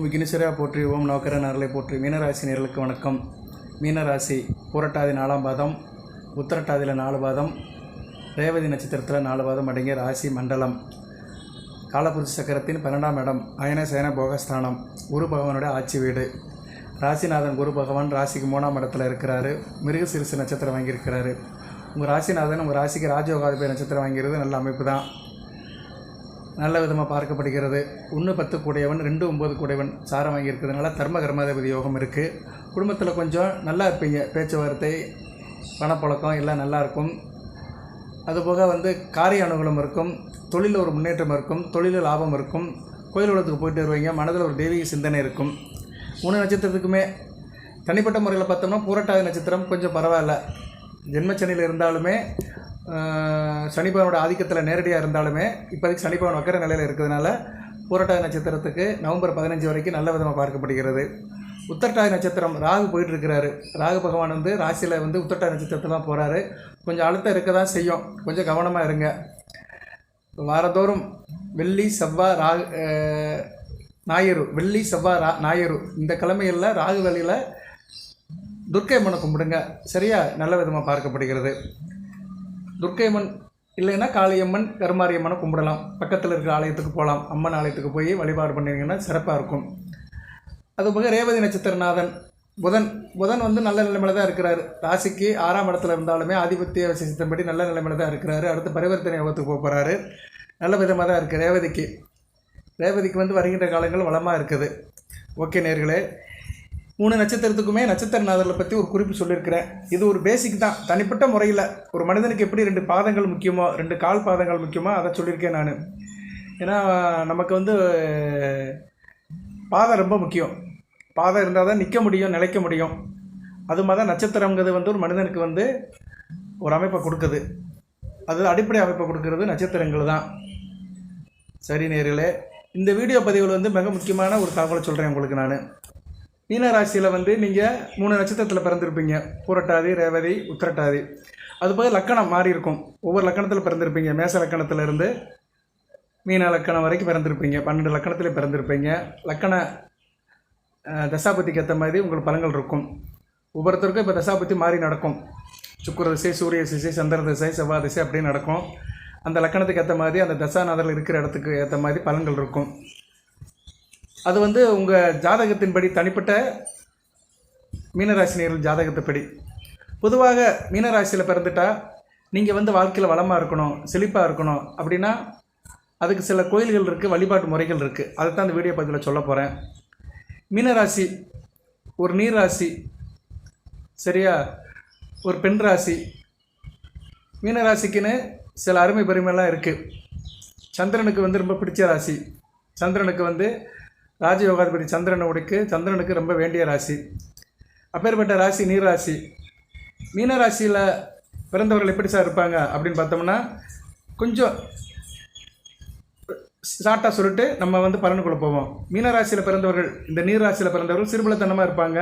ஓம் விக்னேஸ்வரா போற்றி ஓம் நோக்கர நரலை போற்றி. மீனராசி நேர்களுக்கு வணக்கம். மீனராசி பூரட்டாதி நாலாம் பாதம் உத்திரட்டாதியில் நாலு பாதம் ரேவதி நட்சத்திரத்தில் நாலு பாதம் அடங்கிய ராசி மண்டலம். காலபுருஷ சக்கரத்தின் பன்னெண்டாம் இடம் அயன சேன போகஸ்தானம் குரு பகவானுடைய ஆட்சி வீடு. ராசிநாதன் குரு பகவான் ராசிக்கு மூணாம் இடத்துல இருக்கிறாரு. மிருகசிறுசு நட்சத்திரம் வாங்கியிருக்கிறாரு. உங்கள் ராசிநாதன் உங்கள் ராசிக்கு ராஜயோகாதிபதி நட்சத்திரம் வாங்கிறது நல்ல அமைப்பு தான். நல்ல விதமாக பார்க்கப்படுகிறது. ஒன்று பத்து கூடையவன் ரெண்டு ஒம்பது கூடையவன் சாரம் வாங்கியிருக்கிறதுனால தர்ம கர்மாதிபதி யோகம் இருக்குது குடும்பத்தில் கொஞ்சம் நல்லா இருப்பீங்க. பேச்சுவார்த்தை பணப்பழக்கம் எல்லாம் நல்லா இருக்கும். அதுபோக வந்து காரிய அனுகூலம் இருக்கும். தொழிலில் ஒரு முன்னேற்றம் இருக்கும். தொழிலில் லாபம் இருக்கும். கோயில் உலகத்துக்கு போயிட்டு வருவீங்க. மனதில் ஒரு தெய்வீக சிந்தனை இருக்கும். மூணு நட்சத்திரத்துக்குமே தனிப்பட்ட முறையில் பார்த்தோம்னா பூரட்டாதி நட்சத்திரம் கொஞ்சம் பரவாயில்ல. ஜென்மச்சனியில் இருந்தாலுமே சனி பகவானோட ஆதிக்கத்தில் நேரடியாக இருந்தாலுமே இப்போதைக்கு சனி பகவான் வக்கர நிலையில் இருக்கிறதுனால பூரட்டாதி நட்சத்திரத்துக்கு நவம்பர் பதினஞ்சு வரைக்கும் நல்ல விதமாக பார்க்கப்படுகிறது. உத்தரட்டாதி நட்சத்திரம் ராகு போயிட்டு இருக்கிறாரு ராகு பகவான் வந்து ராசியில் வந்து உத்தரட்டாதி நட்சத்திரத்தில் தான் போகிறாரு கொஞ்சம் அழுத்தம் இருக்க தான் செய்யும். கொஞ்சம் கவனமாக இருங்க. வாரந்தோறும் வெள்ளி செவ்வாய் ராகு ஞாயிறு வெள்ளி செவ்வாய் ரா ஞாயிறு இந்த கிழமையில் ராகு வழியில் துர்க்கை மனை கும்பிடுங்க. சரியா? நல்ல விதமாக பார்க்கப்படுகிறது. துர்க்கை அம்மன் இல்லைன்னா காளியம்மன் கருமாரியம்மனை கும்பிடலாம். பக்கத்தில் இருக்கிற ஆலயத்துக்கு போகலாம் அம்மன் ஆலயத்துக்கு போய் வழிபாடு பண்ணிங்கன்னா சிறப்பாக இருக்கும். அதுபோக ரேவதி நட்சத்திரநாதன் புதன். புதன் வந்து நல்ல நிலைமையில தான் இருக்கிறார். ராசிக்கு ஆறாம் இடத்துல இருந்தாலுமே ஆதிபத்திய விசேஷத்தின்படி நல்ல நிலைமையில தான் இருக்கிறாரு. அடுத்து பரிவர்த்தனை யோகத்துக்கு போக போகிறாரு நல்ல விதமாக தான் இருக்குது ரேவதிக்கு. ரேவதிக்கு வந்து வருகின்ற காலங்கள் வளமாக இருக்குது. ஓகே நேர்களே மூணு நட்சத்திரத்துக்குமே நட்சத்திர நட்சத்திரநாதர்களை பற்றி ஒரு குறிப்பு சொல்லியிருக்கிறேன். இது ஒரு பேசிக் தான். தனிப்பட்ட முறையில் ஒரு மனிதனுக்கு எப்படி ரெண்டு பாதங்கள் முக்கியமோ ரெண்டு கால் பாதங்கள் முக்கியமோ அதை சொல்லியிருக்கேன் நான். ஏன்னா நமக்கு வந்து பாதம் ரொம்ப முக்கியம். பாதம் இருந்தால் தான் நிற்க முடியும் நிலைக்க முடியும். அது மாதிரி தான் நட்சத்திரங்கிறது வந்து ஒரு மனிதனுக்கு வந்து ஒரு அமைப்பை கொடுக்குது. அது அடிப்படை அமைப்பை கொடுக்கறது நட்சத்திரங்கள் தான். சரி நேர்களே இந்த வீடியோ பதிவில் வந்து மிக முக்கியமான ஒரு தகவலை சொல்கிறேன் உங்களுக்கு நான். மீனராசியில் வந்து நீங்கள் மூணு நட்சத்திரத்தில் பிறந்திருப்பீங்க. பூரட்டாதி ரேவதி உத்திரட்டாதி. அது போக லக்கணம் மாறி இருக்கும். ஒவ்வொரு லக்கணத்தில் பிறந்திருப்பீங்க. மேச லக்கணத்திலேருந்து மீன லக்கணம் வரைக்கும் பிறந்திருப்பீங்க. பன்னெண்டு லக்கணத்தில் பிறந்திருப்பீங்க. லக்கண தசாபதிக்கு ஏற்ற மாதிரி உங்களுக்கு பலங்கள் இருக்கும். ஒவ்வொருத்தருக்கும் இப்போ தசாபதி மாறி நடக்கும். சுக்கிர திசை சூரிய திசை சந்திர திசை செவ்வாய் திசை அப்படின்னு நடக்கும். அந்த லக்கணத்துக்கு ஏற்ற மாதிரி அந்த தசாநாதரில் இருக்கிற இடத்துக்கு ஏற்ற மாதிரி பலன்கள் இருக்கும். அது வந்து உங்கள் ஜாதகத்தின்படி தனிப்பட்ட மீனராசினியர்கள் ஜாதகத்தைப்படி. பொதுவாக மீனராசியில் பிறந்துட்டா நீங்கள் வந்து வாழ்க்கையில் வளமாக இருக்கணும் செழிப்பாக இருக்கணும் அப்படின்னா அதுக்கு சில கோயில்கள் இருக்குது வழிபாட்டு முறைகள் இருக்குது அதை தான் இந்த வீடியோ பதிவில் சொல்ல போகிறேன் மீனராசி ஒரு நீர் ராசி சரியா? ஒரு பெண் ராசி. மீனராசிக்குன்னு சில அருமை பெருமைலாம் இருக்குது சந்திரனுக்கு வந்து ரொம்ப பிடிச்ச ராசி. சந்திரனுக்கு வந்து ராஜயோகாதிபதி சந்திரனுடைக்கு சந்திரனுக்கு ரொம்ப வேண்டிய ராசி. அப்பேற்பட்ட ராசி நீர் ராசி மீன ராசியில் பிறந்தவர்கள் எப்படி சார் இருப்பாங்க அப்படின்னு பார்த்தோம்னா கொஞ்சம் ஷார்ட்டாக சொல்லிட்டு நம்ம வந்து பலனுக்குள்ளே போவோம். மீனராசியில் பிறந்தவர்கள் இந்த நீர் ராசியில் பிறந்தவர்கள் சிறுபலத்தனமாக இருப்பாங்க.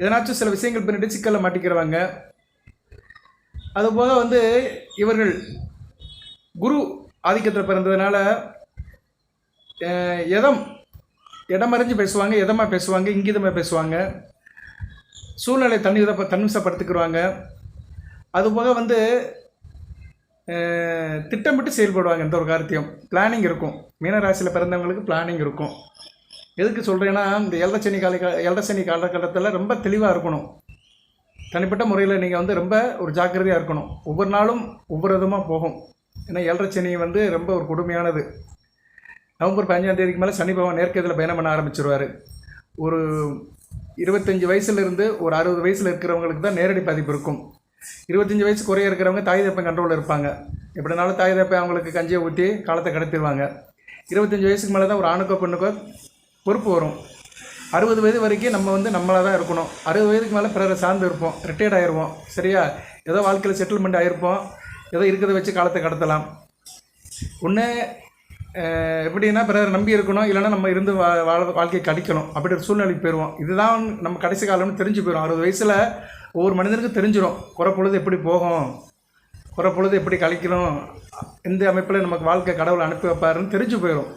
எதனாச்சும் சில விஷயங்கள் பின்னாடி சிக்கலில் மாட்டிக்கிறவங்க. அதுபோக வந்து இவர்கள் குரு ஆதிக்கத்தில் பிறந்ததுனால எதம் இடமறிஞ்சு பேசுவாங்க எதமாக பேசுவாங்க இங்கிதமாக பேசுவாங்க. சூழ்நிலை தண்ணி தன்னிசப்படுத்திக்கிடுவாங்க அதுபோக வந்து திட்டமிட்டு செயல்படுவாங்க எந்த ஒரு காரியத்தையும். பிளானிங் இருக்கும். மீனராசியில் பிறந்தவங்களுக்கு பிளானிங் இருக்கும். எதுக்கு சொல்கிறேன்னா இந்த எல்டசனி கால எல்டசனி காலகட்டத்தில் ரொம்ப தெளிவாக இருக்கணும். தனிப்பட்ட முறையில் நீங்கள் வந்து ரொம்ப ஒரு ஜாக்கிரதையாக இருக்கணும். ஒவ்வொரு நாளும் ஒவ்வொரு விதமாக போகும். ஏன்னா ஏழரை வந்து ரொம்ப ஒரு கொடுமையானது. நவம்பர் பதினஞ்சாம் தேதிக்கு மேலே சனி பகவான் நேர்க்கதில் பயணம் பண்ண ஆரம்பிச்சிருவார். ஒரு இருபத்தஞ்சி வயசுலேருந்து ஒரு அறுபது வயசில் இருக்கிறவங்களுக்கு தான் நேரடி பாதிப்பு இருக்கும். இருபத்தஞ்சி வயசு குறைய இருக்கிறவங்க தாய் தப்பன் கண்ட்ரோலில் இருப்பாங்க. எப்படினாலும் தாய் தப்பை அவங்களுக்கு கஞ்சியை ஊற்றி காலத்தை கடத்திடுவாங்க. இருபத்தஞ்சி வயசுக்கு மேலே தான் ஒரு ஆணுக்கோ பெண்ணுக்கோ பொறுப்பு வரும். அறுபது வயது வரைக்கும் நம்ம வந்து நம்மளாக தான் இருக்கணும். அறுபது வயதுக்கு மேலே பிறரை சார்ந்து இருப்போம். ரிட்டையர்ட் ஆகிருவோம் சரியா? ஏதோ வாழ்க்கையில் செட்டில்மெண்ட் ஆகிருப்போம் ஏதோ இருக்கிறத வச்சு காலத்தை கடத்தலாம். ஒன்று எப்படின்னா பிறரை நம்பி இருக்கணும் இல்லைன்னா நம்ம இருந்து வா வாழ வாழ்க்கையை கடிக்கணும். அப்படி ஒரு சூழ்நிலைக்கு போயிடுவோம் இதுதான் நம்ம கடைசி காலம்னு தெரிஞ்சு போயிடும் அறுபது வயசில் ஒவ்வொரு மனிதனுக்கும் தெரிஞ்சிடும் குறை பொழுது எப்படி போகும்? குறை பொழுது எப்படி கழிக்கணும்? எந்த அமைப்பில் நமக்கு வாழ்க்கை கடவுள் அனுப்பி வைப்பாருன்னு தெரிஞ்சு போயிடும்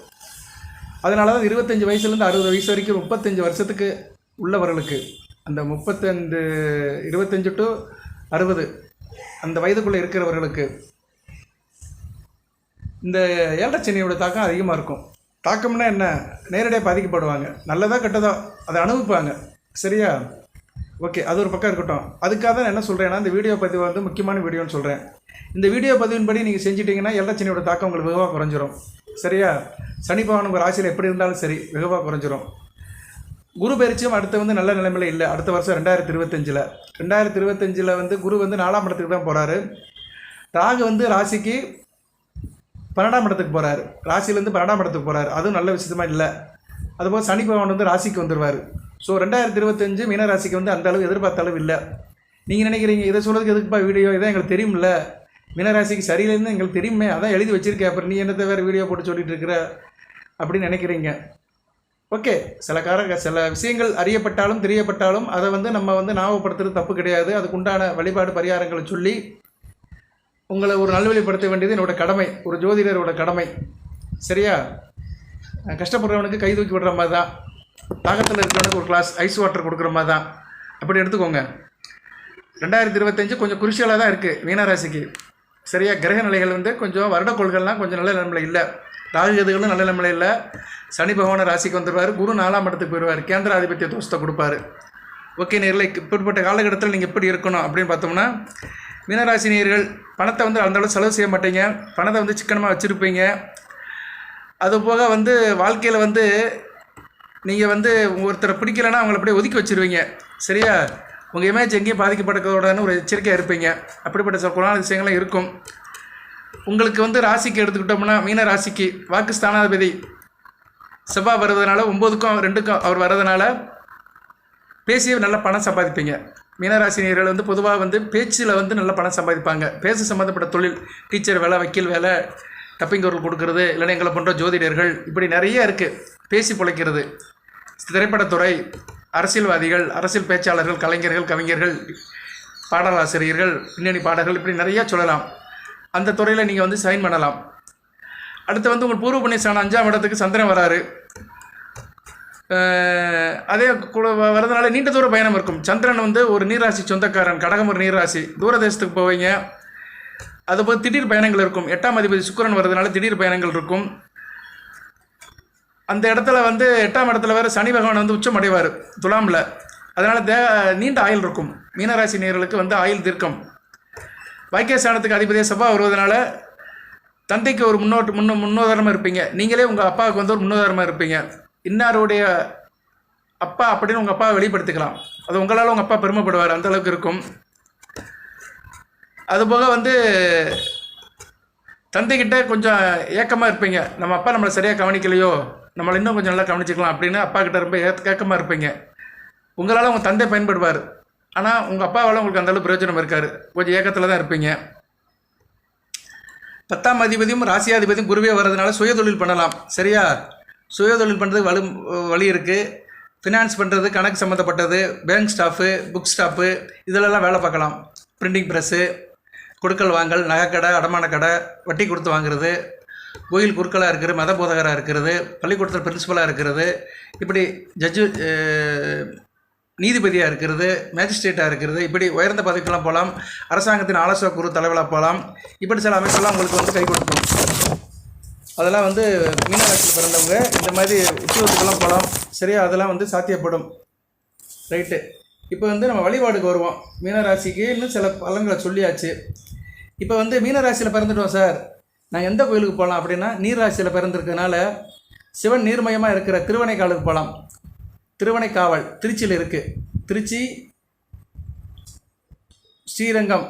அதனால தான் இருபத்தஞ்சி வயசுலேருந்து அறுபது வயசு வரைக்கும் முப்பத்தஞ்சு வருஷத்துக்கு உள்ளவர்களுக்கு அந்த முப்பத்தஞ்சு இருபத்தஞ்சு டு அறுபது அந்த வயதுக்குள்ளே இருக்கிறவர்களுக்கு இந்த ஏழச்சனியோட தாக்கம் அதிகமாக இருக்கும். தாக்கம்னா என்ன? நேரடியாக பாதிக்கப்படுவாங்க. நல்லதாக கெட்டதாக அதை அனுபவிப்பாங்க. சரியா? ஓகே அது ஒரு பக்கம் இருக்கட்டும். அதுக்காக தான் என்ன சொல்கிறேன்னா இந்த வீடியோ பதிவு வந்து முக்கியமான வீடியோன்னு சொல்கிறேன் இந்த வீடியோ பதிவின்படி நீங்கள் செஞ்சிட்டிங்கன்னா ஏழச்சனியோட தாக்கம் உங்களுக்கு வெகுவாக குறைஞ்சிரும். சரியா? சனி பகவான் உங்கள் ராசியில் எப்படி இருந்தாலும் சரி வெகுவாக குறைஞ்சிரும். குரு பயிற்சியும் அடுத்து வந்து நல்ல நிலைமையில் இல்லை. அடுத்த வருஷம் ரெண்டாயிரத்தி இருபத்தஞ்சில். ரெண்டாயிரத்தி இருபத்தஞ்சில் வந்து குரு வந்து நாலாம் இடத்துக்கு தான் போகிறாரு ராகு வந்து ராசிக்கு பன்னெண்டாம் இடத்துக்கு போகிறார் ராசியிலேருந்து பன்னெண்டாம் இடத்துக்கு போகிறார் அதுவும் நல்ல விஷயமா இல்லை. அதுபோல் சனி பகவான் வந்து ராசிக்கு வந்துடுவார் ஸோ ரெண்டாயிரத்தி இருபத்தஞ்சு மீன ராசிக்கு வந்து அந்த அளவு எதிர்பார்த்த அளவு இல்லை. நீங்கள் நினைக்கிறீங்க இதை சொல்கிறதுக்கு எதுக்குப்பா வீடியோ? இதான் எங்களுக்கு தெரியும்ல. மீனராசிக்கு சரியில்லைன்னு எங்களுக்கு தெரியுமே. அதான் எழுதி வச்சிருக்கேன். அப்புறம் நீ என்னத்தை வேறு வீடியோ போட்டு சொல்லிட்டு இருக்கிற? அப்படின்னு நினைக்கிறீங்க. ஓகே. சில கார சில விஷயங்கள் அறியப்பட்டாலும் தெரியப்பட்டாலும் அதை வந்து நம்ம வந்து ஞாபகப்படுத்துறது தப்பு கிடையாது. அதுக்குண்டான வழிபாடு பரிகாரங்களை சொல்லி உங்களை ஒரு நல்வழிப்படுத்த வேண்டியது என்னோட கடமை ஒரு ஜோதிடரோட கடமை. சரியா? கஷ்டப்படுறவனுக்கு கை தூக்கி விடுற மாதிரி தான். தாகத்தில் இருக்கிறவனுக்கு ஒரு கிளாஸ் ஐஸ் வாட்டர் கொடுக்குற மாதிரி தான். அப்படி எடுத்துக்கோங்க. ரெண்டாயிரத்தி இருபத்தஞ்சு கொஞ்சம் குறிச்சியலாக தான் இருக்குது மீனராசிக்கு. சரியா? கிரக நிலைகள் வந்து கொஞ்சம் வருடக்கோள்கள்லாம் கொஞ்சம் நல்ல நிலைமையில் இல்லை. ராகுகதுகளும் நல்ல நிலைமையில் இல்லை. சனி பகவான ராசிக்கு வந்துடுவார் குரு நாலாம் இடத்துக்கு போயிடுவார் கேந்திராதிபத்திய தோஷத்தை கொடுப்பாரு. ஓகே நேரில் இப்படிப்பட்ட காலகட்டத்தில் நீங்கள் எப்படி இருக்கணும் அப்படின்னு பார்த்தோம்னா மீனராசி நேயர்கள் பணத்தை வந்து அந்தளவு செலவு செய்ய மாட்டீங்க. பணத்தை வந்து சிக்கனமாக வச்சுருப்பீங்க. அது போக வந்து வாழ்க்கையில் வந்து நீங்கள் வந்து ஒருத்தரை பிடிக்கலன்னா அவங்கள அப்படியே ஒதுக்கி வச்சிருவீங்க. சரியா? உங்கள் இமேஜ் எங்கேயும் பாதிக்கப்படக்கூடாதுன்னு ஒரு எச்சரிக்கையாக இருப்பீங்க. அப்படிப்பட்ட சில குணான விஷயங்கள்லாம் இருக்கும். உங்களுக்கு வந்து ராசிக்கு எடுத்துக்கிட்டோம்னா மீன ராசிக்கு வாக்கு ஸ்தானாதிபதி. செவ்வாய் வர்றதுனால ஒம்போதுக்கும் ரெண்டுக்கும் அவர் வர்றதுனால பேசி நல்லா பணம் சம்பாதிப்பீங்க. மீனராசினியர்கள் வந்து பொதுவாக வந்து பேச்சில் வந்து நல்ல பணம் சம்பாதிப்பாங்க. பேச சம்மந்தப்பட்ட தொழில் டீச்சர் வேலை வக்கீல் வேலை டப்பிங் கொடுக்கறது இல்லைன்னா எங்களை போன்ற ஜோதிடர்கள் இப்படி நிறைய இருக்குது பேசி பிழைக்கிறது. திரைப்படத்துறை அரசியல்வாதிகள் அரசியல் பேச்சாளர்கள் கலைஞர்கள் கவிஞர்கள் பாடலாசிரியர்கள் பின்னணி பாடல்கள் இப்படி நிறையா சொல்லலாம். அந்த துறையில் நீங்கள் வந்து சைன் பண்ணலாம். அடுத்து வந்து உங்கள் பூர்வ புண்ணியஸ்தானம் அஞ்சாம் இடத்துக்கு சந்திரன் வராரு. அதே கூட வரதுனால நீண்ட தூர பயணம் இருக்கும். சந்திரன் வந்து ஒரு நீராசி சொந்தக்காரன். கடகம் ஒரு நீராசி தூரதேசத்துக்கு போவீங்க. அதுபோல் திடீர் பயணங்கள் இருக்கும். எட்டாம் அதிபதி சுக்கிரன் வர்றதுனால திடீர் பயணங்கள் இருக்கும். அந்த இடத்துல வந்து எட்டாம் இடத்துல வேறு சனி பகவான் வந்து உச்சம் அடைவார் துலாமில். அதனால் தே நீண்ட ஆயுள் இருக்கும். மீனராசி நேர்களுக்கு வந்து ஆயுள் தீர்க்கம். வைத்தியஸ்தானத்துக்கு அதிபதியாக செவ்வாய் வருவதனால தந்தைக்கு ஒரு முன்னோட்டு முன்னோ முன்னோதாரமாக இருப்பீங்க. நீங்களே உங்கள் அப்பாவுக்கு வந்து ஒரு முன்னோதாரமாக இருப்பீங்க. இன்னாருடைய அப்பா அப்படின்னு உங்கள் அப்பாவை வெளிப்படுத்திக்கலாம். அது உங்களால் உங்கள் அப்பா பெருமைப்படுவார். அந்த அளவுக்கு இருக்கும். அதுபோக வந்து தந்தைக்கிட்ட கொஞ்சம் ஏக்கமாக இருப்பீங்க. நம்ம அப்பா நம்மளை சரியாக கவனிக்கலையோ நம்மளை இன்னும் கொஞ்சம் நல்லா கவனிச்சிக்கலாம் அப்படின்னு அப்பா கிட்ட ரொம்ப ஏக்கமாக இருப்பீங்க. உங்களால் உங்கள் தந்தை பயன்படுவார். ஆனால் உங்கள் அப்பாவால் உங்களுக்கு அந்தளவு பிரயோஜனம் இருக்கார் கொஞ்சம் ஏக்கத்தில் தான் இருப்பீங்க. பத்தாம் அதிபதியும் ராசியாதிபதியும் குருவே வர்றதுனால சுயதொழில் பண்ணலாம். சரியா? சுயதொழில் பண்ணுறதுக்கு வலு வழி இருக்குது ஃபினான்ஸ் பண்ணுறது கணக்கு சம்மந்தப்பட்டது பேங்க் ஸ்டாஃபு புக் ஸ்டாஃபு இதிலெல்லாம் வேலை பார்க்கலாம். பிரிண்டிங் ப்ரெஸ்ஸு கொடுக்கல் வாங்கல் நகைக்கடை அடமான கடை வட்டி கொடுத்து வாங்குறது கோயில் குருக்களாக இருக்கிறது மத போதகராக இருக்கிறது பள்ளிக்கூடத்தில் பிரின்ஸிபலாக இருக்கிறது இப்படி ஜட்ஜு நீதிபதியாக இருக்கிறது மேஜிஸ்ட்ரேட்டாக இருக்கிறது இப்படி உயர்ந்த பதவிக்கெல்லாம் போகலாம் அரசாங்கத்தின் ஆலோசனை குழு தலைவராக போகலாம் இப்படி சில அமைப்பெல்லாம் உங்களுக்கு வந்து கை கொடுக்கும். அதெல்லாம் வந்து மீனராசியில் பிறந்தவங்க இந்த மாதிரி உத்தியோகத்துக்கெல்லாம் போகலாம். சரியா? அதெல்லாம் வந்து சாத்தியப்படும். ரைட்டு. இப்போ வந்து நம்ம வழிபாடுக்கு வருவோம். மீனராசிக்கு இன்னும் சில பலன்களை சொல்லியாச்சு. இப்போ வந்து மீனராசியில் பிறந்துட்டோம் சார். நான் எந்த கோயிலுக்கு போகலாம் அப்படின்னா நீர் ராசியில் பிறந்திருக்கனால சிவன் நீர்மயமாக இருக்கிற திருவனைக்காலுக்கு போகலாம். திருவனைக்காவல் திருச்சியில் இருக்குது திருச்சி ஸ்ரீரங்கம்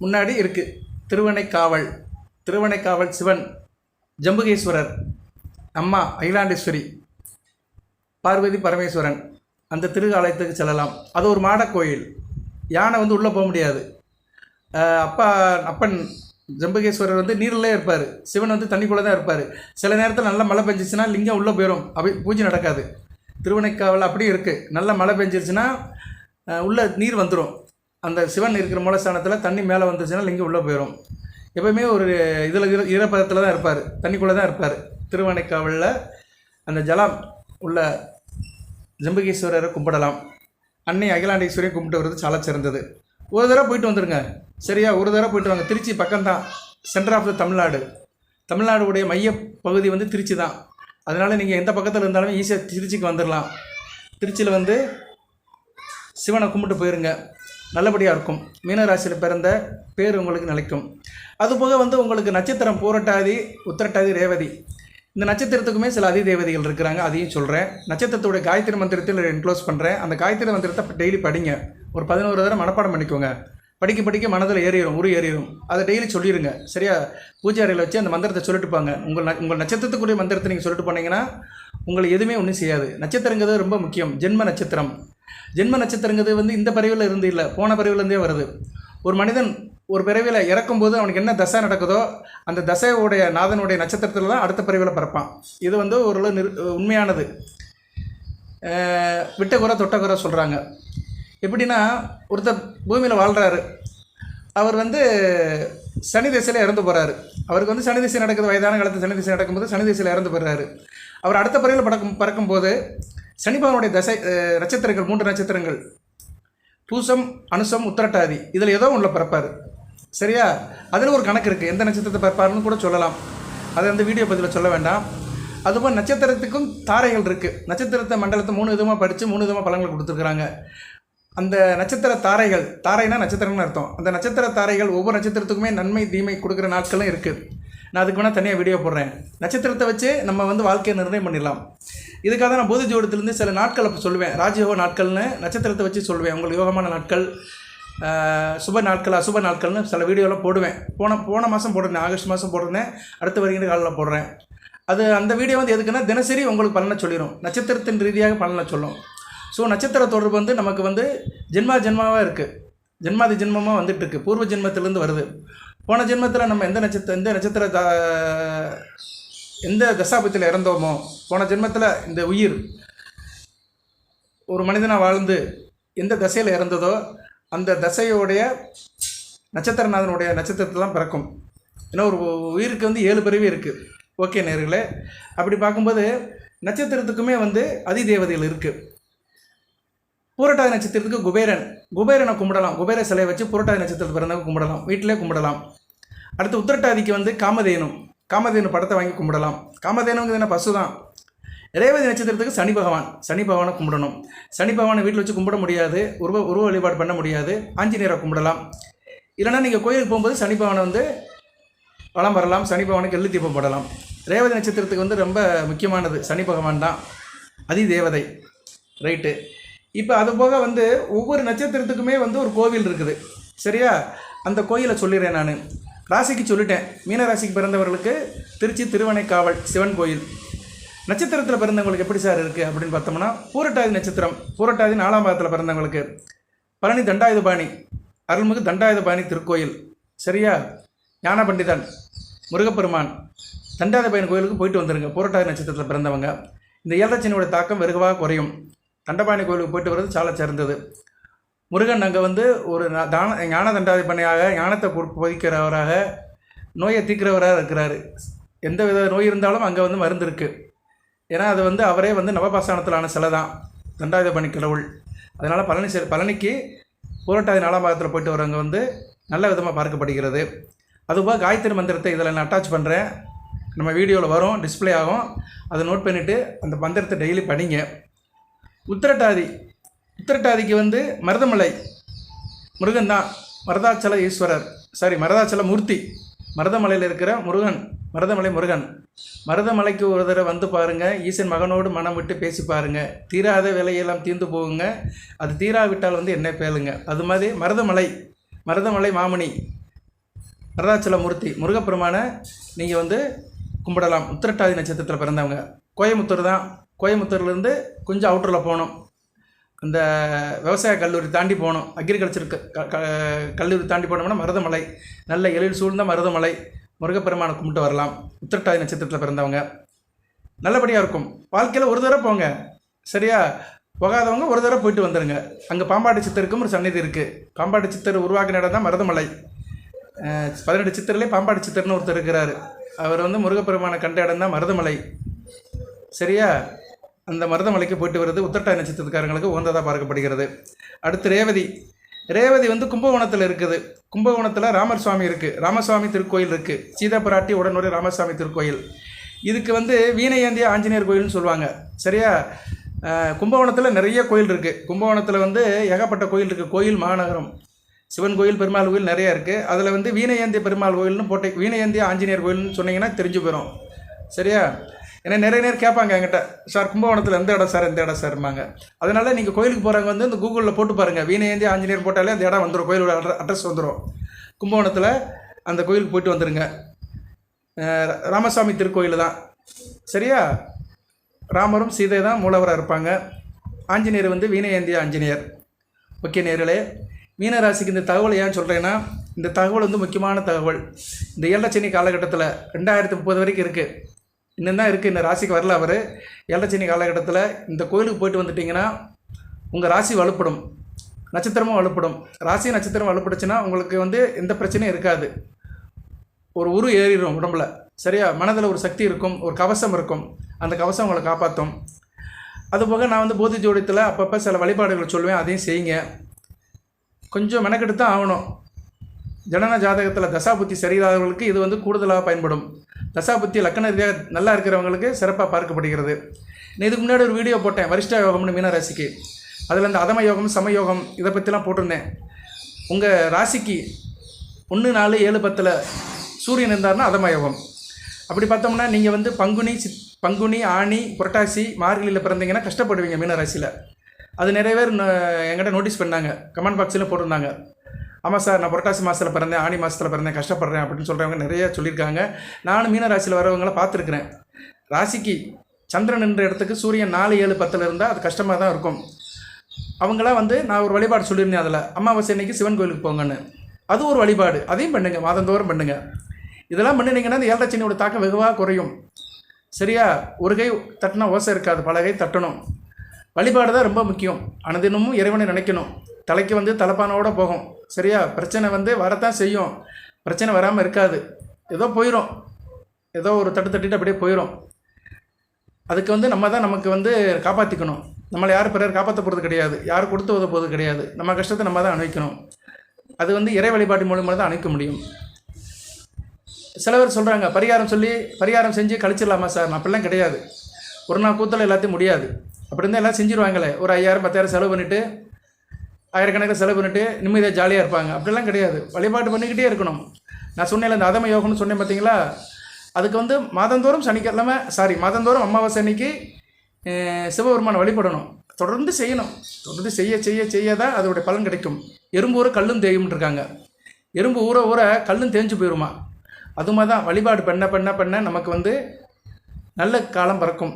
முன்னாடி இருக்குது திருவனைக்காவல் திருவனைக்காவல் சிவன் ஜம்புகேஸ்வரர் அம்மா அகிலாண்டேஸ்வரி பார்வதி பரமேஸ்வரன் அந்த திருகாலயத்துக்கு செல்லலாம். அது ஒரு மாடக் கோயில். யானை வந்து உள்ளே போக முடியாது. அப்பா அப்பன் ஜம்புகேஸ்வரர் வந்து நீரில் இருப்பார். சிவன் வந்து தண்ணிக்குள்ளே தான் இருப்பார். சில நேரத்தில் நல்லா மழை பெஞ்சிச்சுன்னா லிங்கம் உள்ளே போயிடும் அப்படி பூஜை நடக்காது. திருவனைக்காவல் அப்படியும் இருக்குது நல்லா மழை பெஞ்சிருச்சுன்னா உள்ளே நீர் வந்துடும் அந்த சிவன் இருக்கிற மூலஸ்தானத்தில் தண்ணி மேலே வந்துச்சுன்னா லிங்கம் உள்ளே போயிடும் எப்பவுமே ஒரு இதில் ஈரப்பதத்தில் தான் இருப்பார். தண்ணிக்குள்ளே தான் இருப்பார். திருவானைக்காவலில் அந்த ஜலம் உள்ள ஜம்புகேஸ்வரரை கும்பிடலாம். அன்னை அகிலாண்டேஸ்வரியை கும்பிட்டு வர்றது சால சிறந்தது. ஒரு தடவை போயிட்டு வந்துடுங்க சரியா? ஒரு தடவை போயிட்டு வாங்க. திருச்சி பக்கம்தான். சென்டர் ஆஃப் த தமிழ்நாடு தமிழ்நாடுடைய மைய பகுதி வந்து திருச்சி தான். அதனால் நீங்கள் எந்த பக்கத்தில் இருந்தாலும் ஈஸியாக திருச்சிக்கு வந்துடலாம் திருச்சியில் வந்து சிவனை கும்பிட்டு போயிருங்க. நல்லபடியாக இருக்கும். மீனராசியில் பிறந்த பேர் உங்களுக்கு நிலைக்கும். அதுபோக வந்து உங்களுக்கு நட்சத்திரம் பூரட்டாதி உத்திரட்டாதி ரேவதி. இந்த நட்சத்திரத்துக்குமே சில அதி தேவதைகள் இருக்கிறாங்க அதையும் சொல்கிறேன் நட்சத்திரத்தோட காயத்ரி மந்திரத்தில் என்க்ளோஸ் பண்ணுறேன் அந்த காயத்ரி மந்திரத்தை டெய்லி படிங்க. ஒரு பதினோரு தடவை மனப்பாடம் பண்ணிக்கோங்க. படிக்க படிக்க மனதில் ஏறிடும் உரு ஏறிடும் அதை டெய்லி சொல்லிடுங்க சரியா? பூஜை அறையில் வச்சு அந்த மந்திரத்தை சொல்லிட்டுப்பாங்க உங்கள் ந- உங்கள் நட்சத்திரத்துக்குரிய மந்திரத்தை நீங்கள் சொல்லிட்டு போனீங்கன்னா உங்களுக்கு எதுவுமே ஒன்றும் செய்யாது. நட்சத்திரங்கிறது ரொம்ப முக்கியம். ஜென்ம நட்சத்திரம். ஜென்ம நட்சத்திரங்கிறது வந்து இந்த பிறவியில் இருந்து இல்லை போன பிறவிலேருந்தே வருது. ஒரு மனிதன் ஒரு பிறவியில் இறக்கும்போது அவனுக்கு என்ன தசை நடக்குதோ அந்த தசையோடைய நாதனுடைய நட்சத்திரத்தில் தான் அடுத்த பிறவியில் பிறப்பான். இது வந்து ஒரு நிர் உண்மையானது. விட்ட குறை தொட்ட குறை சொல்கிறாங்க எப்படின்னா ஒருத்தர் பூமியில் வாழ்கிறாரு அவர் வந்து சனி திசையில் இறந்து போகிறாரு அவருக்கு வந்து சனி திசை நடக்குது வயதான காலத்தில் சனி திசை நடக்கும்போது சனி திசையில் இறந்து போகிறாரு அவர் அடுத்த பிறவியில் பறக்கும் பறக்கும்போது சனிபகவனுடைய தசை நட்சத்திரங்கள் மூன்று நட்சத்திரங்கள். பூசம் அனுசம் உத்தரட்டாதி. இதில் ஏதோ ஒன்றில் பிறப்பார். சரியா? அதில் ஒரு கணக்கு இருக்குது எந்த நட்சத்திரத்தை பிறப்பாருன்னு கூட சொல்லலாம். அதை அந்த வீடியோ பதிவில் சொல்ல வேண்டாம். அதுபோல் நட்சத்திரத்துக்கும் தாரைகள் இருக்குது நட்சத்திரத்தை மண்டலத்தை மூணு விதமாக படித்து மூணு விதமாக பலன்கள் கொடுத்துருக்குறாங்க. அந்த நட்சத்திர தாரைகள் தாரைனா நட்சத்திரம்னு அர்த்தம். அந்த நட்சத்திர தாரைகள் ஒவ்வொரு நட்சத்திரத்துக்குமே நன்மை தீமை கொடுக்குற நாட்களும் இருக்குது நான் அதுக்கு வேணால் தனியாக வீடியோ போடுறேன். நட்சத்திரத்தை வச்சு நம்ம வந்து வாழ்க்கையை நிர்ணயம் பண்ணிடலாம். இதுக்காக தான் நான் பூத ஜோடத்துலேருந்து சில நாட்கள் அப்போ சொல்லுவேன். ராஜயோக நாட்கள்னு நட்சத்திரத்தை வச்சு சொல்லுவேன். உங்களுக்கு யோகமான நாட்கள் சுப நாட்கள் அசுப நாட்கள்னு சில வீடியோலாம் போடுவேன். போன போன மாதம் போட்டிருந்தேன். ஆகஸ்ட் மாதம் போட்டிருந்தேன். அடுத்த வருகின்ற காலில் போடுறேன். அது அந்த வீடியோ வந்து எதுக்குன்னா தினசரி உங்களுக்கு பலனை சொல்லிடும் நட்சத்திரத்தின் ரீதியாக பலனை சொல்லும். ஸோ நட்சத்திர தொடர்பு வந்து நமக்கு வந்து ஜென்மா ஜென்மாவாக இருக்குது ஜென்மாதி ஜென்மமாக வந்துட்டு இருக்கு. பூர்வ ஜென்மத்திலேருந்து வருது. போன ஜென்மத்தில் நம்ம எந்த நட்சத்திர எந்த நட்சத்திர எந்த தசாபத்தில் இறந்தோமோ போன ஜென்மத்தில் இந்த உயிர் ஒரு மனிதனாக வாழ்ந்து எந்த தசையில் இறந்ததோ அந்த தசையோடைய நட்சத்திரநாதனுடைய நட்சத்திரத்தெல்லாம் பிறக்கும். ஏன்னா ஒரு உயிருக்கு வந்து ஏழு பிறவி இருக்குது ஓகே நேர்களே. அப்படி பார்க்கும்போது நட்சத்திரத்துக்குமே வந்து அதிதேவதைகள் இருக்குது பூரட்டாதி நட்சத்திரத்துக்கு குபேரன் குபேரனை கும்பிடலாம். குபேர சிலையை வச்சு புரட்டாதி நட்சத்திரத்தில் பிறந்தவங்க கும்பிடலாம். வீட்டிலே கும்பிடலாம். அடுத்து உத்திரட்டாதிக்கு வந்து காமதேனு. காமதேனு படத்தை வாங்கி கும்பிடலாம். காமதேனுங்கிறது என்ன? பசு தான். ரேவதி நட்சத்திரத்துக்கு சனி பகவான். சனி பகவானை கும்பிடணும். சனி பகவானை வீட்டில் வச்சு கும்பிட முடியாது. உருவ உருவ வழிபாடு பண்ண முடியாது. ஆஞ்சநேயரை கும்பிடலாம். இல்லைன்னா நீங்கள் கோயிலுக்கு போகும்போது சனி பகவானை வந்து வலம் வரலாம். சனி பகவானுக்கு எள்ளு தீபம் போடலாம். ரேவதி நட்சத்திரத்துக்கு வந்து ரொம்ப முக்கியமானது சனி பகவான் தான். அதி தேவதை ரைட்டு. இப்போ அது போக வந்து ஒவ்வொரு நட்சத்திரத்துக்குமே வந்து ஒரு கோவில் இருக்குது. சரியா? அந்த கோயிலை சொல்லிடுறேன் நான். ராசிக்கு சொல்லிட்டேன். மீனராசிக்கு பிறந்தவர்களுக்கு திருச்சி திருவனைக்காவல் சிவன் கோயில். நட்சத்திரத்தில் பிறந்தவங்களுக்கு எப்படி சார் இருக்குது அப்படின்னு பார்த்தோம்னா பூரட்டாதி நட்சத்திரம் பூரட்டாதி நாலாம் பாதத்தில் பிறந்தவங்களுக்கு. பழனி தண்டாயுதபாணி அருள்மிகு தண்டாயுதபாணி திருக்கோயில். சரியா? ஞான பண்டிதன் முருகப்பெருமான். தண்டாயுதபாணி கோயிலுக்கு போயிட்டு வந்துருங்க. பூரட்டாதி நட்சத்திரத்தில் பிறந்தவங்க. இந்த ஏழரச்சனியோட தாக்கம் வெகுவாக குறையும். தண்டபாணி கோயிலுக்கு போயிட்டு வர்றது சால சிறந்தது. முருகன் அங்கே வந்து ஒரு தான ஞான தண்டாதிபதியாக ஞானத்தை பொதிக்கிறவராக நோயை தீர்க்கிறவராக இருக்கிறாரு. எந்த வித நோய் இருந்தாலும் அங்கே வந்து மருந்து இருக்குது ஏன்னா அது வந்து அவரே வந்து நவபாசானத்திலான சிலை தான். தண்டாயுதபாணி கடவுள். அதனால் பழனி செ- பழனிக்கு பூரட்டாதி நாலாம் பாகத்தில் போயிட்டு வரவங்க வந்து நல்ல விதமாக பார்க்கப்படுகிறது. அதுபோக காயத்ரி மந்திரத்தை இதில் நான் அட்டாச் பண்ணுறேன் நம்ம வீடியோவில் வரும் டிஸ்ப்ளே ஆகும். அதை நோட் பண்ணிவிட்டு அந்த மந்திரத்தை டெய்லி படிங்க. உத்திரட்டாதி. உத்திரட்டாதிக்கு வந்து மருதமலை. முருகன் தான் மருதாச்சல ஈஸ்வரர். சாரி மருதாச்சல மூர்த்தி. மருதமலையில் இருக்கிற முருகன். மருதமலை முருகன். மருதமலைக்கு ஒரு தடவை வந்து பாருங்கள் ஈசன் மகனோடு மனம் விட்டு பேசி பாருங்கள் தீராத விலையெல்லாம் தீர்ந்து போகுங்க. அது தீராவிட்டால் வந்து என்ன பேளுங்க. அது மாதிரி மருதமலை. மருதமலை மாமணி மருதாச்சல மூர்த்தி. முருகப்பெருமானை நீங்கள் வந்து கும்பிடலாம். உத்திரட்டாதி நட்சத்திரத்தில் பிறந்தவங்க. கோயம்புத்தூர் தான். கோயம்புத்தூர்லேருந்து கொஞ்சம் அவுட்டரில் போகணும் அந்த விவசாய கல்லூரி தாண்டி போகணும் அக்ரிகல்ச்சர் க- க- கல்லூரி தாண்டி போனோம்னா மருதமலை. நல்ல எழில் சூழ்ந்த மருதமலை. முருகப்பெருமானை கும்பிட்டு வரலாம். உத்திரட்டாதி நட்சத்திரத்தில் பிறந்தவங்க. நல்லபடியாக இருக்கும். வாழ்க்கையில் ஒரு தடவை போங்க. சரியா? போகாதவங்க ஒரு தடவை போயிட்டு வந்துடுங்க அங்கே பாம்பாடி சித்தருக்கும் ஒரு சன்னிதி இருக்குது பாம்பாடி சித்தர் உருவாக்கின இடம் தான் மருதமலை. பதினெட்டு சித்தர்லேயே பாம்பாட்டு சித்தர்னு ஒருத்தர் இருக்கிறார். அவர் வந்து முருகப்பெருமானை கண்ட இடம் தான் மருதமலை. சரியா? அந்த மருதமலைக்கு போயிட்டு வருது உத்தட்ட நட்சத்திரக்காரங்களுக்கு உகந்ததாக பார்க்கப்படுகிறது. அடுத்து ரேவதி. ரேவதி வந்து கும்பகோணத்தில் இருக்குது. கும்பகோணத்தில் ராமர் சுவாமி இருக்குது ராமசுவாமி திருக்கோயில் இருக்குது சீதா பிராட்டி உடனுடைய ராமசாமி திருக்கோயில். இதுக்கு வந்து வீணையேந்திய ஆஞ்சநேயர் கோயில்னு சொல்லுவாங்க. சரியா? கும்பகோணத்தில் நிறைய கோயில் இருக்குது கும்பகோணத்தில் வந்து ஏகப்பட்ட கோயில் இருக்குது கோயில் மாநகரம். சிவன் கோயில் பெருமாள் கோயில் நிறைய இருக்குது அதில் வந்து வீணையேந்திய பெருமாள் கோயில்னு போட்டு வீணையேந்திய ஆஞ்சநேயர் கோயில்னு சொன்னீங்கன்னா தெரிஞ்சு போயிடும் சரியா? ஏன்னா நிறைய நேரம் கேட்பாங்க என்கிட்ட சார் கும்பகோணத்தில் எந்த இடம் சார் எந்த இடம் சார்மாங்க அதனால் நீங்கள் கோயிலுக்கு போகிறவங்க வந்து இந்த கூகுளில் போட்டு பாருங்கள் வீணையேந்தி ஆஞ்சநேயர் போட்டாலே அந்த இடம் வந்துடும் கோயிலோட அட்ரஸ் வந்துடும் கும்பகோணத்தில் அந்த கோயிலுக்கு போயிட்டு வந்துடுங்க ராமசாமி திருக்கோயில் தான். சரியா? ராமரும் சீதை தான் மூலவராக இருப்பாங்க. ஆஞ்சநேயர் வந்து வீணையேந்திய ஆஞ்சநேயர். ஓகே நேர்களே மீனராசிக்கு இந்த தகவல் ஏன் சொல்கிறேன்னா இந்த தகவல் வந்து முக்கியமான தகவல். இந்த ஏழச்சனி காலகட்டத்தில் ரெண்டாயிரத்தி முப்பது வரைக்கும் இருக்குது இன்னும் தான் இருக்குது இந்த ராசிக்கு வரல அவர். ஏழச்சனி காலகட்டத்தில் இந்த கோயிலுக்கு போயிட்டு வந்துட்டிங்கன்னா உங்கள் ராசி வலுப்படும். நட்சத்திரமும் வலுப்படும். ராசி நட்சத்திரம் வலுப்படுச்சுன்னா உங்களுக்கு வந்து எந்த பிரச்சனையும் இருக்காது. ஒரு உரு ஏறிடும் உடம்புல. சரியா? மனதில் ஒரு சக்தி இருக்கும் ஒரு கவசம் இருக்கும். அந்த கவசம் உங்களை காப்பாற்றும் அதுபோக நான் வந்து போதி ஜோடியத்தில் அப்பப்போ சில வழிபாடுகளை சொல்லுவேன் அதையும் செய்யுங்க. கொஞ்சம் மெனக்கெட்டு தான் ஆகணும். ஜனன ஜாதகத்தில் தசாபுத்தி சரியில்லாதவர்களுக்கு இது வந்து கூடுதலாக பயன்படும். தசாபுத்தி லக்கண ரீதியாக நல்லா இருக்கிறவங்களுக்கு சிறப்பாக பார்க்கப்படுகிறது. நான் இதுக்கு முன்னாடி ஒரு வீடியோ போட்டேன் வரிஷ்ட யோகம்னு மீனராசிக்கு அதில் இந்த அதம யோகம் சமயோகம் இதை பற்றிலாம் போட்டிருந்தேன். உங்கள் ராசிக்கு ஒன்று நாலு ஏழு பத்தில் சூரியன் இருந்தார்னா அதம யோகம். அப்படி பார்த்தோம்னா நீங்கள் வந்து பங்குனி சித் பங்குனி ஆனி புரட்டாசி மார்கழியில் பிறந்தீங்கன்னா கஷ்டப்படுவீங்க மீனராசியில் அது நிறைய பேர் ந- என்கிட்ட நோட்டீஸ் பண்ணாங்க. கமெண்ட் பாக்ஸில் போட்டிருந்தாங்க. ஆமாம் சார் நான் புரட்டாசி மாதத்தில் பிறந்தேன் ஆனி மாதத்தில் பிறந்தேன் கஷ்டப்படுறேன் அப்படின்னு சொல்கிறவங்க நிறைய சொல்லியிருக்காங்க. நானும் மீனராசியில் வரவங்களை பார்த்துருக்குறேன். ராசிக்கு சந்திரன் என்ற இடத்துக்கு சூரியன் நாலு ஏழு பத்தில் இருந்தால் அது கஷ்டமாக தான் இருக்கும். அவங்களாம் வந்து நான் ஒரு வழிபாடு சொல்லியிருந்தேன் அதில். அமாவாசை அன்னைக்கு சிவன் கோயிலுக்கு போங்கன்னு. அது ஒரு வழிபாடு. அதையும் பண்ணுங்கள் மாதந்தோறும் பண்ணுங்கள் இதெல்லாம் பண்ணினீங்கன்னா அந்த ஏழரச்சனியோட தாக்கம் வெகுவாக குறையும். சரியா? ஒரு கை தட்டினா ஓசை இருக்காது பல கை தட்டணும். வழிபாடு தான் ரொம்ப முக்கியம். அனுதினமும் இறைவனை நினைக்கணும். தலைக்கு வந்து தலைப்பானோட போகும். சரியா? பிரச்சனை வந்து வரத்தான் செய்யும். பிரச்சனை வராமல் இருக்காது. ஏதோ போயிடும் ஏதோ ஒரு தட்டு தட்டிட்டு அப்படியே போயிடும் அதுக்கு வந்து நம்ம தான் நமக்கு வந்து காப்பாற்றிக்கணும் நம்மளை யாரும் பிறர் காப்பாற்ற போகிறது கிடையாது. யாரும் கொடுத்து உதவ போகிறது கிடையாது. நம்ம கஷ்டத்தை நம்ம தான் அனுபவிக்கணும். அது வந்து இறை வழிபாட்டு மூலமாக தான் அனுப்ப முடியும். சில பேர் சொல்கிறாங்க பரிகாரம் சொல்லி பரிகாரம் செஞ்சு கழிச்சிடலாமா சார்? நான் அப்படிலாம் கிடையாது. ஒரு நாள் கூத்தல் எல்லாத்தையும் முடியாது. அப்படி இருந்தால் எல்லாம் செஞ்சுருவாங்களே. ஒரு ஐயாயிரம் பத்தாயிரம் செலவு பண்ணிவிட்டு ஆயிரக்கணக்கில் செலவு பண்ணிட்டு நிம்மதியாக ஜாலியாக இருப்பாங்க. அப்படிலாம் கிடையாது. வழிபாடு பண்ணிக்கிட்டே இருக்கணும். நான் சொன்னேன் இந்த அதம யோகம்னு சொன்னேன் பார்த்தீங்களா அதுக்கு வந்து மாதந்தோறும் சனிக்கிழமை சாரி மாதந்தோறும் அமாவாசை அன்னைக்கு சிவபெருமானை வழிபடணும். தொடர்ந்து செய்யணும். தொடர்ந்து செய்ய செய்ய செய்ய தான் அதோடைய பலன் கிடைக்கும். எறும்பு ஊற கல்லும் தேயும்னு இருக்காங்க. எறும்பு ஊற ஊற கல்லும் தேஞ்சு போயிருமா? அது மாதிரி தான் வழிபாடு பண்ண பண்ண பண்ண நமக்கு வந்து நல்ல காலம் பறக்கும்.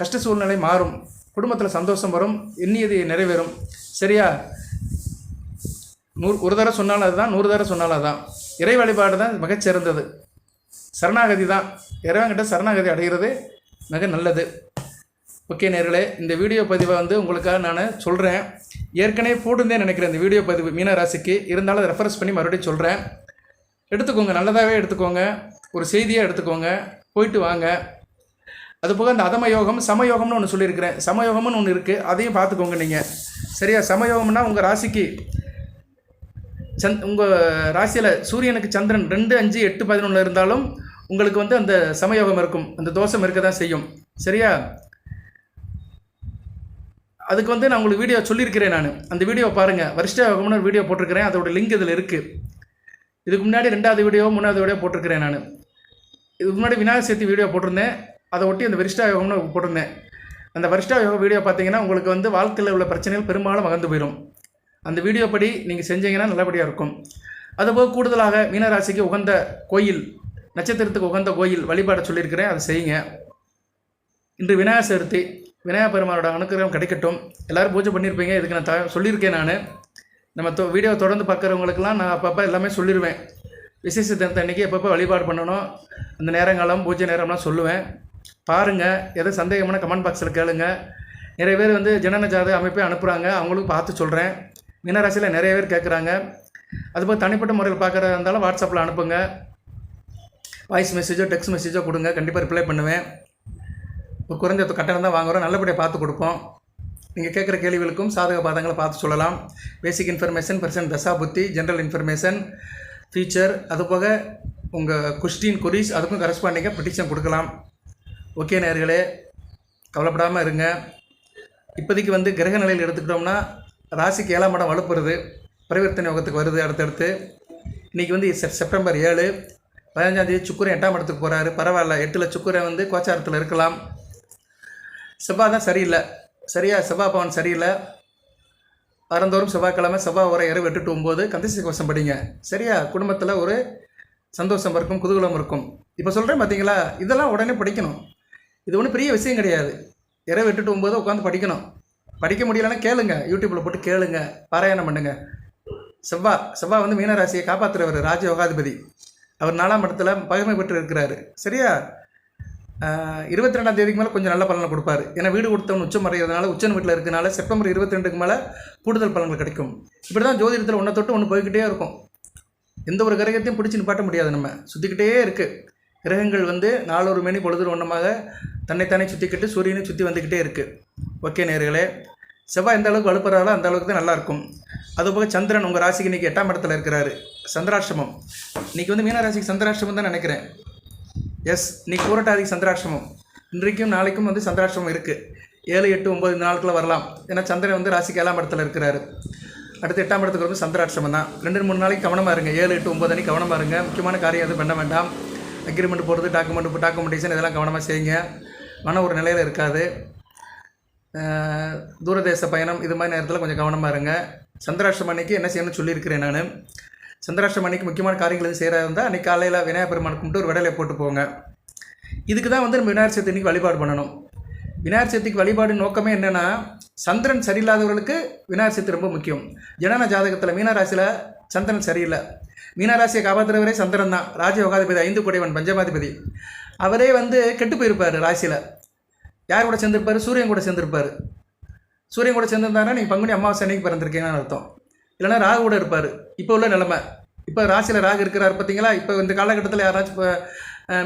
கஷ்ட சூழ்நிலை மாறும். குடும்பத்தில் சந்தோஷம் வரும். எண்ணியது நிறைவேறும். சரியா? நூறு ஒரு தடவை சொன்னாலும் அதுதான் நூறு தடவை சொன்னாலும் அதுதான். இறை வழிபாடு தான் மிகச்சிறந்தது. சரணாகதி தான். இறைவன்கிட்ட சரணாகதி அடைகிறது மிக நல்லது. ஓகே நேர்களே இந்த வீடியோ பதிவை வந்து உங்களுக்காக நான் சொல்கிறேன் ஏற்கனவே போட்டிருந்தேன் நினைக்கிறேன் இந்த வீடியோ பதிவு மீன ராசிக்கு. இருந்தாலும் ரெஃபரன்ஸ் பண்ணி மறுபடியும் சொல்கிறேன் எடுத்துக்கோங்க நல்லதாகவே எடுத்துக்கோங்க. ஒரு செய்தியாக எடுத்துக்கோங்க. போயிட்டு வாங்க. அதுபோக அந்த அதம யோகம் சமயோகம்னு ஒன்று சொல்லியிருக்கிறேன். சமயோகம்னு ஒன்று இருக்குது அதையும் பார்த்துக்கோங்க நீங்கள் சரியா? சமயோகம்னா உங்கள் ராசிக்கு சந்த் உங்கள் ராசியில் சூரியனுக்கு சந்திரன் ரெண்டு அஞ்சு எட்டு பதினொன்று இருந்தாலும் உங்களுக்கு வந்து அந்த சமயோகம் இருக்கும். அந்த தோஷம் இருக்க தான் செய்யும். சரியா? அதுக்கு வந்து நான் உங்களுக்கு வீடியோ சொல்லியிருக்கிறேன் நான். அந்த வீடியோ பாருங்கள் வரிஷ்ட யோகம்னு ஒரு வீடியோ போட்டிருக்கிறேன். அதோட லிங்க் இதில் இருக்குது இதுக்கு முன்னாடி ரெண்டாவது வீடியோ மூணாவது வீடியோ போட்டிருக்கிறேன் நான். இதுக்கு முன்னாடி விநாயகர் சதுர்த்தி வீடியோ போட்டிருந்தேன். அதை ஒட்டி அந்த வரிஷ்டா யோகம்னு போட்டிருந்தேன். அந்த வரிஷ்டா யோகா வீடியோ பார்த்தீங்கன்னா உங்களுக்கு வந்து வாழ்க்கையில் உள்ள பிரச்சனைகள் பெரும்பாலும் மகந்து போயிடும் அந்த வீடியோ படி நீங்கள் செஞ்சீங்கன்னா நல்லபடியாக இருக்கும். அதுபோக கூடுதலாக மீனராசிக்கு உகந்த கோயில் நட்சத்திரத்துக்கு உகந்த கோயில் வழிபாட சொல்லியிருக்கிறேன். அதை செய்யுங்க. இன்று விநாயகர் சதுர்த்தி. விநாயகர் பெருமானோட அனுக்கிரகம் கிடைக்கட்டும். எல்லோரும் பூஜை பண்ணியிருப்பீங்க இதுக்கு நான் த சொல்லியிருக்கேன் நான். நம்ம தொ வீடியோ தொடர்ந்து பார்க்குறவங்களுக்கெல்லாம் நான் அப்பப்போ எல்லாமே சொல்லிடுவேன் விசேஷ தினத்தை அன்றைக்கி எப்பப்போ வழிபாடு பண்ணணும். அந்த நேரங்காலம் பூஜை நேரம்லாம் சொல்லுவேன். பாருங்கள் எதுவும் சந்தேகமான கமெண்ட் பாக்ஸில் கேளுங்க. நிறைய பேர் வந்து ஜனன ஜாத அமைப்பே அனுப்புகிறாங்க அவங்களுக்கும் பார்த்து சொல்கிறேன் மீனராசியில் நிறைய பேர் கேட்குறாங்க அதுபோல் தனிப்பட்ட முறையில் பார்க்குறதா இருந்தாலும் வாட்ஸ்அப்பில் அனுப்புங்க. வாய்ஸ் மெசேஜோ டெக்ஸ்ட் மெசேஜோ கொடுங்க. கண்டிப்பாக ரிப்ளை பண்ணுவேன். ஒரு குறைஞ்ச கட்டணம் தான் வாங்குகிறோம் நல்லபடியாக பார்த்து கொடுப்போம். நீங்கள் கேட்குற கேள்விகளுக்கும் சாதக பாதங்களை பார்த்து சொல்லலாம். பேசிக் இன்ஃபர்மேஷன் பர்சன்ட் தசா புத்தி ஜென்ரல் இன்ஃபர்மேஷன் ஃபீச்சர் அதுபோக உங்கள் கொஸ்டின் கொரிஸ் அதுக்கும் கரஸ்பாண்டிங்காக பெட்டிஷன் கொடுக்கலாம். ஓகே நேர்களே கவலைப்படாமல் இருங்க. இப்போதைக்கு வந்து கிரக நிலையில் எடுத்துக்கிட்டோம்னா ராசிக்கு ஏழாம் இடம் வலுப்புறது. பரிவர்த்தனை யோகத்துக்கு வருது அடுத்தடுத்து. இன்றைக்கி வந்து செப் செப்டம்பர் ஏழு. பதினஞ்சாந்தேதி சுக்குரன் எட்டாம் இடத்துக்கு போகிறாரு பரவாயில்ல எட்டில் சுக்குரன் வந்து கோச்சாரத்தில் இருக்கலாம். செவ்வாய் தான் சரியில்லை. சரியா செவ்வாய் பவன் சரியில்லை. வாரந்தோறும் செவ்வாய்க்கிழமை செவ்வாய் உரை இரவு எட்டு to ஒம்பது கந்தசி கோஷம் படிங்க. சரியா குடும்பத்தில் ஒரு சந்தோஷம் இருக்கும் குதூகலம் இருக்கும். இப்போ சொல்கிறேன் பார்த்தீங்களா இதெல்லாம் உடனே படிக்கணும். இது ஒன்றும் பெரிய விஷயம் கிடையாது. இரவு விட்டுட்டு to உட்காந்து படிக்கணும். படிக்க முடியலன்னா கேளுங்க. யூடியூப்பில் போட்டு கேளுங்க. பாராயணம் பண்ணுங்க. செவ்வா செவ்வா வந்து மீனராசியை காப்பாற்றுறவர் ராஜயோகாதிபதி. அவர் நாலாம் இடத்துல பகிர்மை பெற்று இருக்கிறாரு. சரியா? இருபத்தி ரெண்டாம் தேதிக்கு மேலே கொஞ்சம் நல்ல பலனை கொடுப்பாரு. ஏன்னா வீடு கொடுத்தவன் உச்சம் அடைகிறதுனால உச்சன் வீட்டில் இருக்கிறனால செப்டம்பர் இருபத்தி ரெண்டுக்கு மேலே கூடுதல் பலன்கள் கிடைக்கும். இப்படி தான் ஜோதிடத்தில் ஒன்றை தொட்டு ஒன்று போய்கிட்டே இருக்கும். எந்த ஒரு கிரகத்தையும் பிடிச்சி நிப்பாட்ட முடியாது நம்ம. சுற்றிக்கிட்டே இருக்குது கிரகங்கள் வந்து நாலொரு மணி பொழுது ஒன்றமாக தன்னைத்தானே சுற்றிக்கிட்டு சூரியனை சுற்றி வந்துக்கிட்டே இருக்குது ஓகே நேர்களே செவ்வாய் எந்த அளவுக்கு வலுப்புறாரோ அந்த அளவுக்கு தான் நல்லாயிருக்கும். அதுபோக சந்திரன் உங்கள் ராசிக்கு இன்றைக்கி எட்டாம் இடத்துல இருக்கிறாரு. சந்திராஷ்டமம். இன்றைக்கி வந்து மீனராசிக்கு சந்திராஷ்டமம் தான் நினைக்கிறேன். எஸ் இன்றைக்கி பூரட்டாதிக்கு சந்திராஷ்டமம். இன்றைக்கும் நாளைக்கும் வந்து சந்திராஷ்டமம் இருக்குது ஏழு எட்டு ஒம்பது இந்த நாட்களில் வரலாம். ஏன்னா சந்திரன் வந்து ராசிக்கு ஏழாம் இடத்துல இருக்கிறாரு. அடுத்து எட்டாம் இடத்துக்கு வந்து சந்திராஷ்டமம் தான். ரெண்டு மூணு நாளைக்கு கவனமாக இருங்க. ஏழு எட்டு ஒம்பது அன்னைக்கு கவனமாக இருங்க. முக்கியமான காரியம் எதுவும் பண்ண வேண்டாம். அக்ரிமெண்ட் போடுறது டாக்குமெண்ட் டாக்குமெண்டேஷன் இதெல்லாம் கவனமாக செய்யுங்க. மன ஒரு நிலையில் இருக்காது தூரதேச பயணம் இது மாதிரி நேரத்தில் கொஞ்சம் கவனமாக இருங்க. சந்திராஷ்டமம் அன்னைக்கு என்ன செய்யணும்னு சொல்லியிருக்கிறேன் நான். சந்திராஷ்டமம் அன்னைக்கு முக்கியமான காரியங்கள் எதுவும் செய்கிறதா இருந்தால் அன்றைக்கி காலையில் விநாயகர் பெருமான் கும்பிட்டு ஒரு விடலை போட்டு போங்க. இதுக்கு தான் வந்து நம்ம விநாயகர் சதுர்த்திக்கு வழிபாடு பண்ணணும். விநாயகர் சதுர்த்திக்கு வழிபாடு நோக்கமே என்னென்னா சந்திரன் சரியில்லாதவர்களுக்கு விநாயகர் சதுர்த்தி ரொம்ப முக்கியம். ஜனன ஜாதகத்தில் மீனராசியில் சந்திரன் சரியில்லை. மீனராசியை காப்பாற்றுறவரே சந்திரன் தான். ராஜ யோகாதிபதி ஐந்து குடைவன் பஞ்சமாதிபதி. அவரே வந்து கெட்டு போயிருப்பார் ராசியில். யார் கூட சேர்ந்திருப்பார்? சூரியன் கூட சேர்ந்திருப்பார். சூரியன் கூட சேர்ந்திருந்தாருன்னா நீங்கள் பங்குனி அமாவாசை அன்னைக்கு பிறந்திருக்கீங்கன்னு அர்த்தம். இல்லைன்னா ராகு கூட இருப்பார். இப்போ உள்ள நிலமை. இப்போ ராசியில் ராகு இருக்கிறார் பார்த்தீங்களா? இப்போ இந்த காலகட்டத்தில் யாராச்சும் இப்போ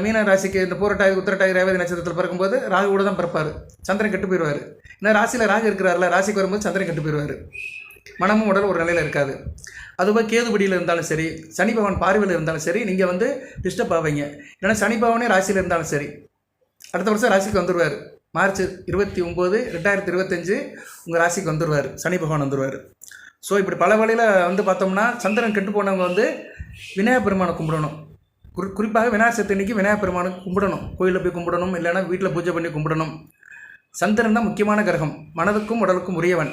மீன ராசிக்கு இந்த பூரட்டாய் உத்திரட்டாய் ரேவதி நட்சத்திரத்தில் பிறக்கும்போது ராகு கூட தான் பிறப்பார். சந்திரன் கெட்டு போயிடுவார் ஏன்னா ராசியில் ராகு இருக்கிறார்ல ராசிக்கு வரும்போது சந்திரன் கெட்டு போயிடுவார் மனமும் உடல் ஒரு நிலையில் இருக்காது. அதுபோல் கேதுபடியில் இருந்தாலும் சரி சனி பகவான் பார்வையில் இருந்தாலும் சரி நீங்கள் வந்து டிஸ்டர்ப் ஆவீங்க. ஏன்னா சனி பகவானே ராசியில் இருந்தாலும் சரி அடுத்த வருஷம் ராசிக்கு வந்துடுவார் மார்ச் இருபத்தி ஒம்பது ரெண்டாயிரத்தி இருபத்தஞ்சு உங்கள் ராசிக்கு வந்துடுவார் சனி பகவான் வந்துடுவார் ஸோ இப்படி பல வழியில் வந்து பார்த்தோம்னா சந்திரன் கெட்டு போனவங்க வந்து விநாயகர் பெருமானை கும்பிடணும். குறி குறிப்பாக விநாயகர் சதுர்த்தி அன்னைக்கு பெருமானை கும்பிடணும். கோயிலில் போய் கும்பிடணும் இல்லைன்னா வீட்டில் பூஜை பண்ணி கும்பிடணும். சந்திரன் தான் முக்கியமான கிரகம். மனதுக்கும் உடலுக்கும் உரியவன்.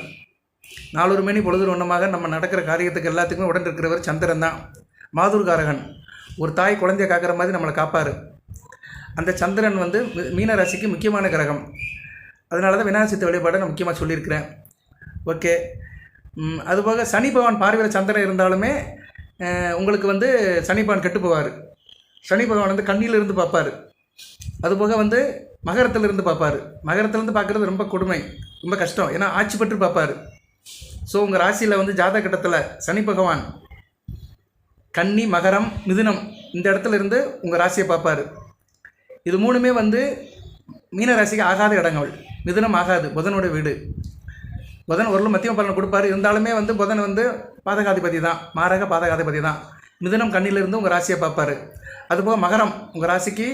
நாலொரு மணி பொழுது ஒன்றமாக நம்ம நடக்கிற காரியத்துக்கு எல்லாத்துக்குமே உடன் இருக்கிறவர் சந்திரன் தான். மாதுர்காரகன். ஒரு தாய் குழந்தைய காக்கிற மாதிரி நம்மளை காப்பார். அந்த சந்திரன் வந்து மீ- மீன ராசிக்கு முக்கியமான கிரகம். அதனால தான் விநாயகர் சித்த வழிபாடை நான் முக்கியமாக சொல்லியிருக்கிறேன். ஓகே. அதுபோக சனி பகவான் பார்வையில் சந்திரன் இருந்தாலுமே உங்களுக்கு வந்து சனி பகவான் கெட்டு போவார். சனி பகவான் வந்து கண்ணிலிருந்து பார்ப்பார். அதுபோக வந்து மகரத்திலிருந்து பார்ப்பார். மகரத்திலேருந்து பார்க்குறது ரொம்ப கொடுமை ரொம்ப கஷ்டம். ஏன்னா ஆட்சி பெற்று பார்ப்பார். ஸோ உங்கள் ராசியில் வந்து ஜாதக கட்டத்தில் சனி பகவான் கன்னி மகரம் மிதுனம் இந்த இடத்துல இருந்து உங்கள் ராசியை பார்ப்பாரு. இது மூணுமே வந்து மீன ராசிக்கு ஆகாத இடங்கள். மிதுனம் ஆகாது புதனோட வீடு. புதன் ஒரு மத்தியம பலனை கொடுப்பாரு. இருந்தாலுமே வந்து புதன் வந்து பாதகாதிபதி தான் மாரக பாதகாதிபதி தான். மிதுனம் கண்ணிலிருந்து உங்கள் ராசியை பார்ப்பாரு. அதுபோக மகரம் உங்கள் ராசிக்கு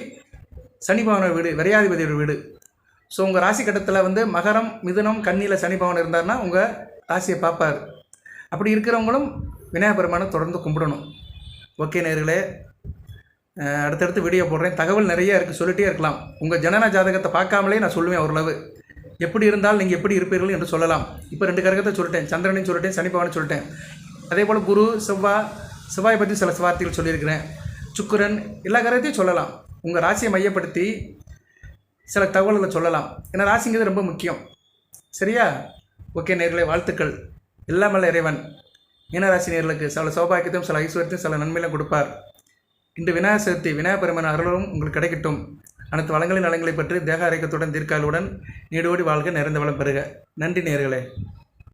சனி பவனோட வீடு விரையாதிபதியோட வீடு. ஸோ உங்கள் ராசி கட்டத்தில் வந்து மகரம் மிதுனம் கண்ணியில் சனி பவன் இருந்தார்னா உங்கள் ராசியை பார்ப்பார். அப்படி இருக்கிறவங்களும் விநாயகர் பெருமானை தொடர்ந்து கும்பிடணும். ஓகே நேர்களே அடுத்தடுத்து வீடியோ போடுறேன். தகவல் நிறைய இருக்குது சொல்லிட்டே இருக்கலாம். உங்கள் ஜனன ஜாதகத்தை பார்க்காமலே நான் சொல்லுவேன் ஓரளவு. எப்படி இருந்தால் நீங்கள் எப்படி இருப்பீர்கள் என்று சொல்லலாம். இப்போ ரெண்டு கரகத்தை சொல்லிட்டேன். சந்திரனையும் சொல்லிட்டேன் சனி சொல்லிட்டேன். அதே போல் குரு செவ்வாய் செவ்வாய் பற்றி சில வார்த்தைகள் சொல்லியிருக்கிறேன். சுக்கரன் எல்லா கரகத்தையும் சொல்லலாம். உங்கள் ராசியை மையப்படுத்தி சில தகவல்களை சொல்லலாம். ஏன்னா ராசிங்கிறது ரொம்ப முக்கியம். சரியா? ஓகே நேர்களே வாழ்த்துக்கள். எல்லாம் வல்ல இறைவன். மீனராசி நேர்களுக்கு சில சௌபாக்கியத்தையும் சில ஐஸ்வர்யத்தையும் சில நன்மையிலும் கொடுப்பார். இன்று விநாயகர் சதுர்த்தி விநாயகர் பெருமான் அருளும் உங்களுக்கு கிடைக்கட்டும். அனைத்து வளங்களின் நலங்களை பற்றி தேக ஆரோக்கியத்துடன் தீர்க்காலுடன் நீடோடி வாழ்க நிறைந்த வளம் பெறுக. நன்றி நேர்களே.